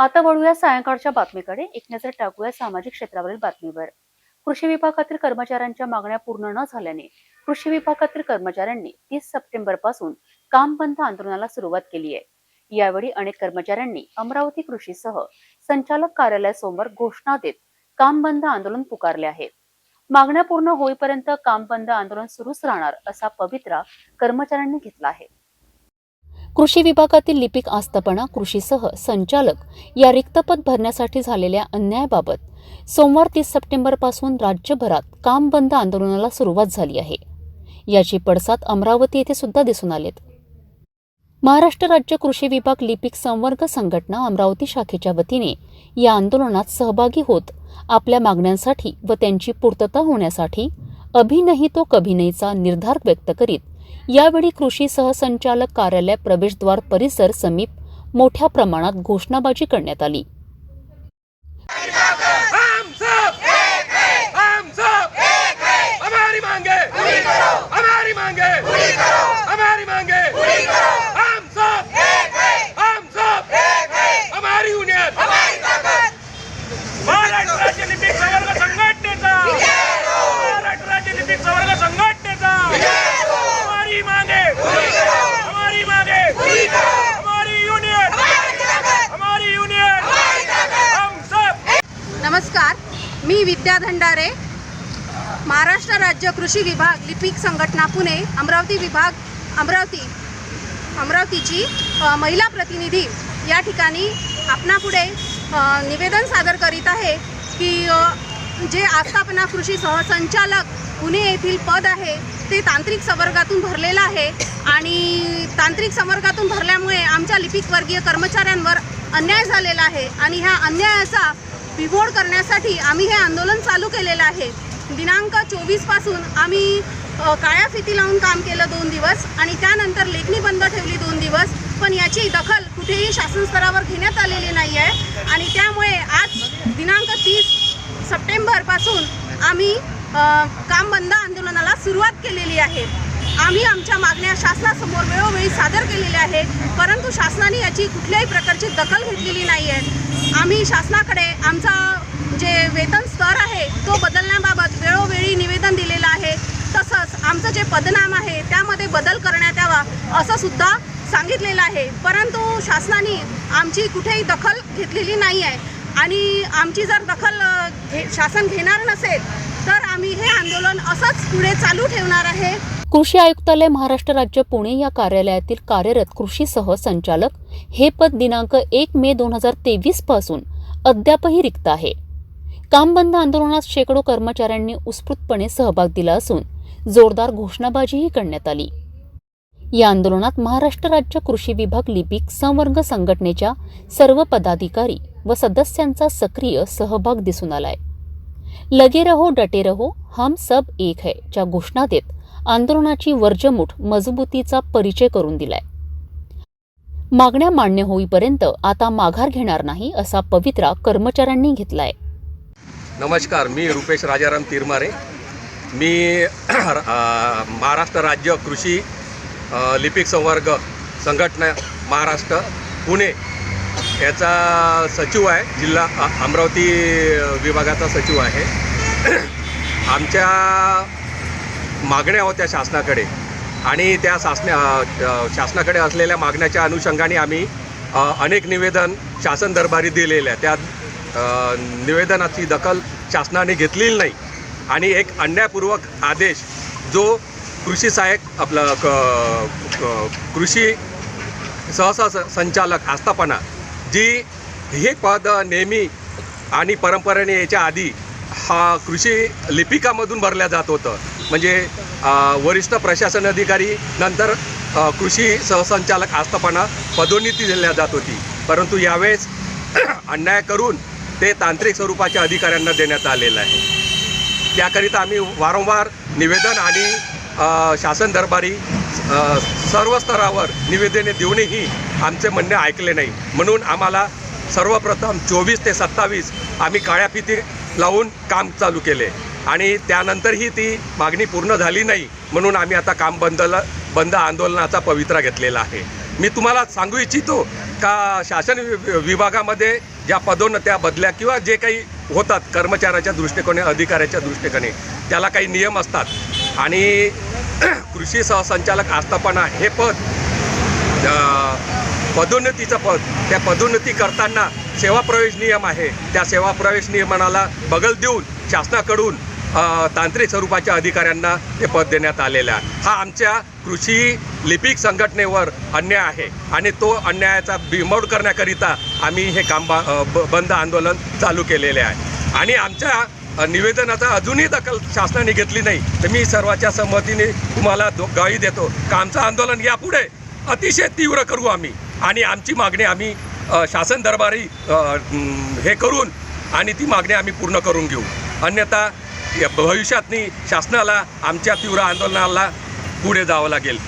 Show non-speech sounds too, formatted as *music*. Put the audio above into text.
आता वळूया सायंकाळच्या बातमीकडे. एक नजर टाकूया सामाजिक क्षेत्रावरील बातमीवर. कृषी विभागातील कर्मचाऱ्यांच्या मागण्या पूर्ण न झाल्याने कृषी विभागातील कर्मचाऱ्यांनी तीस सप्टेंबरपासून काम बंद आंदोलनाला सुरुवात केली आहे यावेळी अनेक कर्मचाऱ्यांनी अमरावती कृषीसह संचालक कार्यालयासमोर घोषणा देत काम बंद आंदोलन पुकारले आहे. मागण्या पूर्ण होईपर्यंत काम बंद आंदोलन सुरूच राहणार असा पवित्रा कर्मचाऱ्यांनी घेतला आहे. कृषी विभागातील लिपिक आस्थापना कृषीसह संचालक या रिक्तपद भरण्यासाठी झालेल्या अन्यायाबाबत सोमवार तीस सप्टेंबरपासून राज्यभरात काम बंद आंदोलनाला सुरुवात झाली आहे. याची पडसाद अमरावती येथे सुद्धा दिसून आलेत. महाराष्ट्र राज्य कृषी विभाग लिपिक संवर्ग संघटना अमरावती शाखेच्या वतीने या आंदोलनात सहभागी होत आपल्या मागण्यांसाठी व त्यांची पूर्तता होण्यासाठी अभिनही तो कभिनयचा निर्धार व्यक्त करीत यावेळी कृषी सहसंचालक कार्यालय प्रवेशद्वार परिसर समीप मोठ्या प्रमाणात घोषणाबाजी करण्यात आली. हम सब हम सब हमारी मांगे हमारी मांगे हमारी मांगे हम सब हम सब हमारी यूनियन महाराष्ट्र राज्य लिपिक संवर्ग संघटनेचा महाराष्ट्र राज्य लिपिक संवर्ग संघटनेचा हमारी मांगे हमारी मांगे हमारी यूनियन हमारी यूनियन हम सब नमस्कार मी विद्या धंडारे महाराष्ट्र राज्य कृषी विभाग लिपिक संघटना पुणे अमरावती विभाग अमरावती अमरावतीची महिला प्रतिनिधी या ठिकाणी आपणापुढे निवेदन सादर करीत आहे की जे आस्थापना कृषी सहसंचालक पुणे येथील पद आहे ते तांत्रिक संवर्गातून भरलेलं आहे आणि तांत्रिक संवर्गातून भरल्यामुळे आमच्या लिपिक वर्गीय कर्मचाऱ्यांवर अन्याय झालेला आहे आणि ह्या अन्यायाचा बिघोड करण्यासाठी आम्ही हे आंदोलन चालू केलेलं आहे. दिनांक चोवीसपासून आम्ही काळ्या फिती लावून काम केलं दोन दिवस आणि त्यानंतर लेखणी बंद ठेवली दोन दिवस. पण याची दखल कुठेही शासन स्तरावर घेण्यात आलेली नाही आहे. आणि त्यामुळे आज दिनांक तीस सप्टेंबरपासून आम्ही काम बंद आंदोलनाला सुरुवात केलेली आहे. आम्ही आमच्या मागण्या शासनासमोर वेळोवेळी सादर केलेल्या आहे परंतु शासनाने याची कुठल्याही प्रकारची दखल घेतलेली नाही आहे. आम्ही शासनाकडे आमचा जे वेतन स्तर आहे तो बदलण्याबाबत वेळोवेळी निवेदन दिलेलं आहे. तसंच आमचं जे पदनाम आहे त्यामध्ये बदल करण्यात यावा असं सुद्धा सांगितलेलं आहे. परंतु शासनाने आमची कुठेही दखल घेतलेली नाही आहे. आणि आमची जर दखल घे शासन घेणार नसेल तर आम्ही हे आंदोलन असंच पुढे चालू ठेवणार आहे. कृषी आयुक्तालय महाराष्ट्र राज्य पुणे या कार्यालयातील कार्यरत कृषी सह संचालक हे पद दिनांक एक मे दोन हजार तेवीसपासून अद्यापही रिक्त आहे. काम बंद आंदोलनात शेकडो कर्मचाऱ्यांनी उत्स्फूर्तपणे सहभाग दिला असून जोरदार घोषणाबाजीही करण्यात आली. या आंदोलनात महाराष्ट्र राज्य कृषी विभाग लिपिक संवर्ग संघटनेच्या सर्व पदाधिकारी व सदस्यांचा सक्रिय सहभाग दिसून आलाय. लगे रहो डटे रहो हम सब एक है च्या घोषणा देत आंदोलनाची वर्जमूठ मजबूतीचा परिचय करून दिलाय. मागण्या मान्य होईपर्यंत आता माघार घेणार नाही असा पवित्रा कर्मचाऱ्यांनी घेतलाय. नमस्कार मी रुपेश राजाराम तिरमारे. मी महाराष्ट्र राज्य कृषी लिपिक संवर्ग संघटना महाराष्ट्र पुणे याचा सचिव आहे जिल्हा अमरावती विभागाचा सचिव आहे. *clears throat* आमच्या मागण्या होत्या शासनाकडे. आणि त्या शासना शासनाकडे असलेल्या मागण्याच्या अनुषंगाने आम्ही अनेक निवेदन शासन दरबारी दिलेल्या त्या निवेदनाची दखल शासनाने घेतलेली नाही. आणि एक अन्यायपूर्वक आदेश जो कृषी सहाय्यक आपलं क क- कृषी सहसा संचालक आस्थापना जी हे पद नेहमी आणि परंपरेने याच्या आधी हा कृषी लिपिकामधून भरल्या जात होतं. म्हणजे वरिष्ठ प्रशासन अधिकारी नंतर कृषी सहसंचालक आस्थापना पदोन्नती दिल्या जात होती. परंतु यावेळेस *clears throat* अन्याय करून ते तांत्रिक स्वरूपाच्या अधिकाऱ्यांना देण्यात आलेलं आहे. त्याकरिता आम्ही वारंवार निवेदन आणि शासन दरबारी सर्व स्तरावर निवेदने देऊनही आमचे म्हणणे ऐकले नाही. म्हणून आम्हाला सर्वप्रथम चोवीस ते सत्तावीस आम्ही काळ्या फिती लावून काम चालू केले. आणि त्यानंतरही ती मागणी पूर्ण झाली नाही. म्हणून आम्ही आता काम बंदला बंद आंदोलनाचा पवित्रा घेतलेला आहे. मी तुम्हाला सांगू इच्छितो का शासन वि- विभागामध्ये ज्या पदोन्नत्या बदल्या किंवा जे काही होतात कर्मचाऱ्याच्या दृष्टिकोने अधिकाऱ्याच्या दृष्टिकोने त्याला काही नियम असतात. आणि *clears throat* कृषी सहसंचालक आस्थापना हे पद पदोन्नतीचं पद. त्या पदोन्नती करताना सेवा प्रवेश नियम आहे. त्या सेवा प्रवेश नियमनाला बगल देऊन शासनाकडून तांत्रिक स्वरूपाच्या अधिकाऱ्यांना ते पद देण्यात आलेलं आहे. हा आमच्या कृषी लिपिक संघटनेवर अन्याय आहे आणि तो अन्यायाचा बिमोड करण्याकरिता आम्ही हे काम बा- ब- बंद आंदोलन चालू केलेले आहे. आणि आमच्या निवेदनाचा अजूनही दखल शासनाने घेतली नाही. तर मी सर्वाच्या संमतीने तुम्हाला दो- देतो. का आमचं आंदोलन यापुढे अतिशय तीव्र करू आम्ही. आणि आमची मागणी आम्ही शासन दरबारी हे करून आणि ती मागणी आम्ही पूर्ण करून घेऊ. अन्यथा भविष्यातनी शासनाला आमच्या तीव्र आंदोलनाला पुढे जावं लागेल.